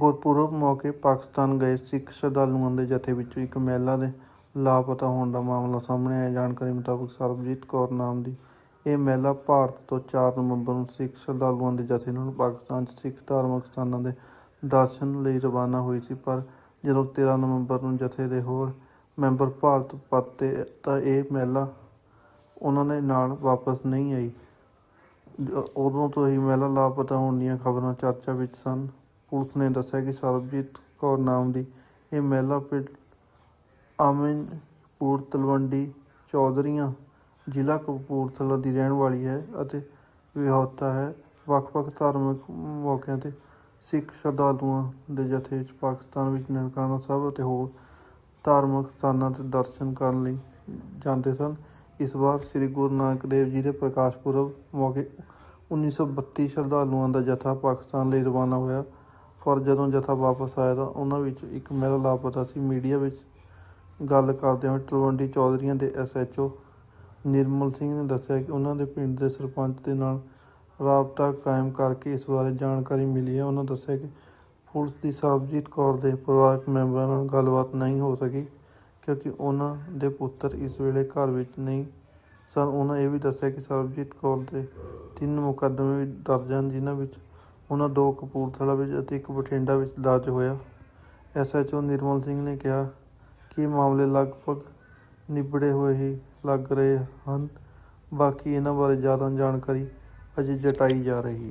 ਗੁਰਪੁਰਬ ਮੌਕੇ ਪਾਕਿਸਤਾਨ ਗਏ ਸਿੱਖ ਸ਼ਰਧਾਲੂਆਂ ਦੇ ਜਥੇ ਵਿੱਚੋਂ ਇੱਕ ਮਹਿਲਾ ਦੇ ਲਾਪਤਾ ਹੋਣ ਦਾ ਮਾਮਲਾ ਸਾਹਮਣੇ ਆਇਆ। ਜਾਣਕਾਰੀ ਮੁਤਾਬਕ ਸਰਬਜੀਤ ਕੌਰ ਨਾਮ ਦੀ ਇਹ ਮਹਿਲਾ ਭਾਰਤ ਤੋਂ 4 ਨਵੰਬਰ ਨੂੰ ਸਿੱਖ ਸ਼ਰਧਾਲੂਆਂ ਦੇ ਜਥੇ ਨਾਲ ਪਾਕਿਸਤਾਨ 'ਚ ਸਿੱਖ ਧਾਰਮਿਕ ਸਥਾਨਾਂ ਦੇ ਦਰਸ਼ਨ ਲਈ ਰਵਾਨਾ ਹੋਈ ਸੀ। ਪਰ ਜਦੋਂ 13 ਨਵੰਬਰ ਨੂੰ ਜਥੇ ਦੇ ਹੋਰ ਮੈਂਬਰ ਭਾਰਤ ਪਰਤੇ ਤਾਂ ਇਹ ਮਹਿਲਾ ਉਹਨਾਂ ਦੇ ਨਾਲ ਵਾਪਸ ਨਹੀਂ ਆਈ। ਉਦੋਂ ਤੋਂ ਹੀ ਮਹਿਲਾ ਲਾਪਤਾ ਹੋਣ ਦੀਆਂ ਖਬਰਾਂ ਚਰਚਾ ਵਿੱਚ ਸਨ। ਪੁਲਿਸ ਨੇ ਦੱਸਿਆ ਕਿ ਸਰਬਜੀਤ ਕੌਰ ਨਾਮ ਦੀ ਇਹ ਮਹਿਲਾ ਪਿੰਡ ਆਮਿਨਪੁਰ ਤਲਵੰਡੀ ਚੌਧਰੀਆਂ ਜ਼ਿਲ੍ਹਾ ਕਪੂਰਥਲਾ ਦੀ ਰਹਿਣ ਵਾਲੀ ਹੈ ਅਤੇ ਵਿਆਹੁਤਾ ਹੈ। ਵੱਖ-ਵੱਖ ਧਾਰਮਿਕ ਮੌਕਿਆਂ ਤੇ ਸਿੱਖ ਸ਼ਰਧਾਲੂਆਂ ਦੇ ਜਥੇ ਵਿੱਚ ਪਾਕਿਸਤਾਨ ਵਿੱਚ ਨਨਕਾਣਾ ਸਾਹਿਬ ਅਤੇ ਹੋਰ ਧਾਰਮਿਕ ਸਥਾਨਾਂ ਤੇ ਦਰਸ਼ਨ ਕਰਨ ਲਈ ਜਾਂਦੇ ਸਨ। ਇਸ ਵਾਰ ਸ੍ਰੀ ਗੁਰੂ ਨਾਨਕ ਦੇਵ ਜੀ ਦੇ ਪ੍ਰਕਾਸ਼ ਪੁਰਬ ਮੌਕੇ 1932 ਸ਼ਰਧਾਲੂਆਂ ਦਾ ਜਥਾ ਪਾਕਿਸਤਾਨ ਲਈ ਰਵਾਨਾ ਹੋਇਆ। ਪਰ ਜਦੋਂ ਜਥਾ ਵਾਪਸ ਆਇਆ ਤਾਂ ਉਹਨਾਂ ਵਿੱਚ ਇੱਕ ਮਹਿਲਾ ਲਾਪਤਾ ਸੀ। ਮੀਡੀਆ ਵਿੱਚ ਗੱਲ ਕਰਦੇ ਹੋਏ ਤਲਵੰਡੀ ਚੌਧਰੀਆਂ ਦੇ ਐਸਐਚਓ ਨਿਰਮਲ ਸਿੰਘ ਨੇ ਦੱਸਿਆ ਕਿ ਉਹਨਾਂ ਦੇ ਪਿੰਡ ਦੇ ਸਰਪੰਚ ਦੇ ਨਾਲ ਰਾਬਤਾ ਕਾਇਮ ਕਰਕੇ ਇਸ ਬਾਰੇ ਜਾਣਕਾਰੀ ਮਿਲੀ ਹੈ। ਉਹਨਾਂ ਦੱਸਿਆ ਕਿ ਪੁਲਿਸ ਦੀ ਸਰਬਜੀਤ ਕੌਰ ਦੇ ਪਰਿਵਾਰਕ ਮੈਂਬਰਾਂ ਨਾਲ ਗੱਲਬਾਤ ਨਹੀਂ ਹੋ ਸਕੀ ਕਿਉਂਕਿ ਉਹਨਾਂ ਦੇ ਪੁੱਤਰ ਇਸ ਵੇਲੇ ਘਰ ਵਿੱਚ ਨਹੀਂ ਸਨ। ਉਹਨਾਂ ਇਹ ਵੀ ਦੱਸਿਆ ਕਿ ਸਰਬਜੀਤ ਕੌਰ ਦੇ ਤਿੰਨ ਮੁਕੱਦਮੇ ਵੀ ਦਰਜ ਹਨ, ਜਿਨ੍ਹਾਂ ਵਿੱਚ ਉਹਨਾਂ ਦੋ ਕਪੂਰਥਲਾ ਵਿੱਚ ਅਤੇ ਇੱਕ ਬਠਿੰਡਾ ਵਿੱਚ ਦਰਜ ਹੋਇਆ। ਐਸਐਚਓ ਨਿਰਮਲ ਸਿੰਘ ਨੇ ਕਿਹਾ ਕਿ ਮਾਮਲੇ ਲਗਭਗ ਨਿਬੜੇ ਹੋਏ ਹੀ ਲੱਗ ਰਹੇ ਹਨ। ਬਾਕੀ ਇਹਨਾਂ ਬਾਰੇ ਜ਼ਿਆਦਾ ਜਾਣਕਾਰੀ ਅਜੇ ਜਟਾਈ ਜਾ ਰਹੀ ਹੈ।